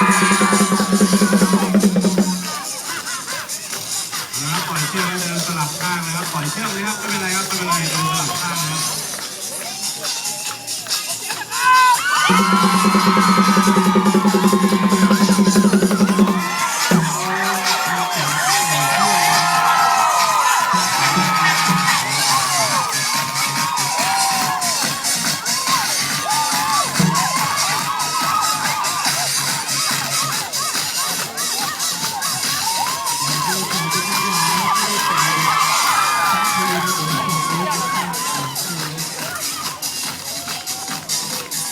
นะครับปล่อยเชือกให้เดินสลับข้างนะครับปล่อยเชือกเลยครับไม่เป็นไรครับไม่เป็นไรเดินสลับข้างนะครับมีช่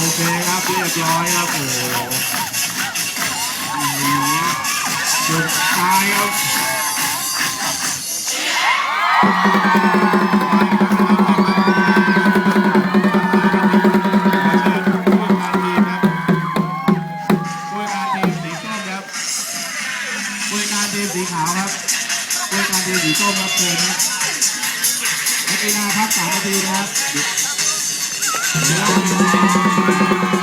โอเคครับเรียบร้อยครับโอ้โหอืมจุดตายครับผู้การทีมสีส้มครับผู้การทีมสีขาวครับผู้การทีมสีส้มครับเชิญครับนักกีฬาพักสามนาทีนะครับ やったー!